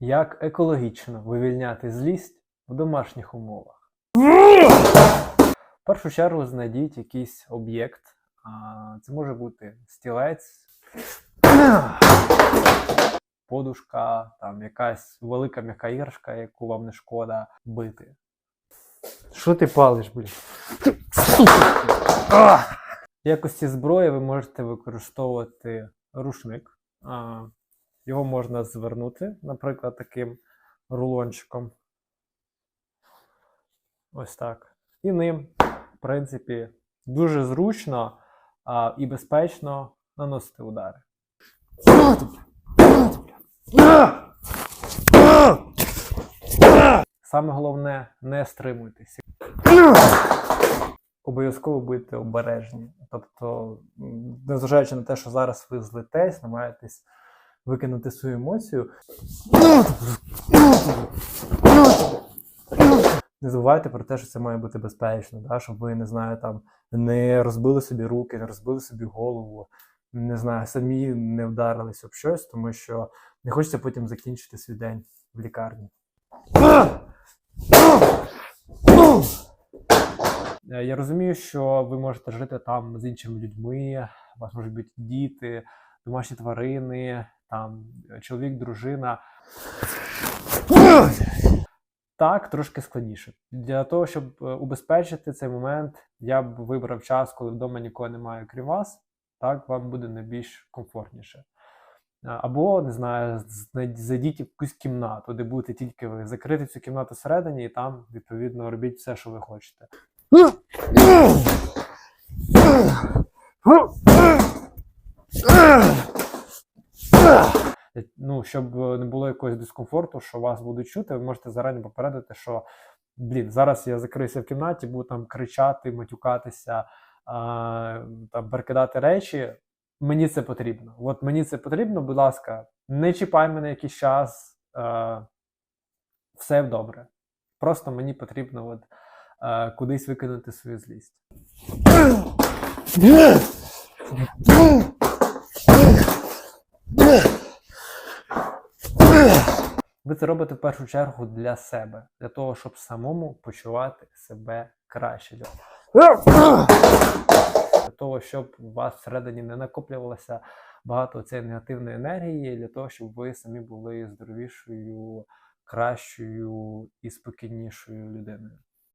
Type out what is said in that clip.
Як екологічно вивільняти злість в домашніх умовах? В першу чергу знайдіть якийсь об'єкт. Це може бути стілець, подушка, там якась велика м'яка іграшка, яку вам не шкода бити. Що ти палиш, блін? В якості зброї ви можете використовувати рушник. Його можна звернути, наприклад, таким рулончиком. Ось так. І ним, в принципі, дуже зручно а, і безпечно наносити удари. Саме головне, не стримуйтеся. Обов'язково будьте обережні. Тобто, незважаючи на те, що зараз ви злитесь, намагаєтесь викинути свою емоцію. Не забувайте про те, що це має бути безпечно, да? щоб ви не знаю, там не розбили собі руки, не розбили собі голову, не знаю, самі не вдарились об щось, тому що не хочеться потім закінчити свій день в лікарні. Е, Я розумію, що ви можете жити там з іншими людьми, у вас можуть бути діти, домашні тварини, там е, чоловік, дружина. Так, трошки складніше. Для того, щоб е, убезпечити цей момент, я б вибрав час, коли вдома нікого немає, крім вас. Так, вам буде найбільш комфортніше. Або, не знаю, зайдіть в якусь кімнату, де будете тільки ви. Закрити цю кімнату всередині і там, відповідно, робіть все, що ви хочете. Ну, щоб е, не було якогось дискомфорту, що вас будуть чути, ви можете зарані попередити, що блін, зараз я закриюся в кімнаті, буду там кричати, матюкатися, а, там перекидати речі. Мені це потрібно. От мені це потрібно, будь ласка, не чіпай мене якийсь час. Е, все добре. Просто мені потрібно от, е, кудись викинути свою злість. Ви це робите в першу чергу для себе, для того, щоб самому почувати себе краще. Для того, щоб у вас всередині не накоплювалося багато цієї негативної енергії, для того, щоб ви самі були здоровішою, кращою і спокійнішою людиною.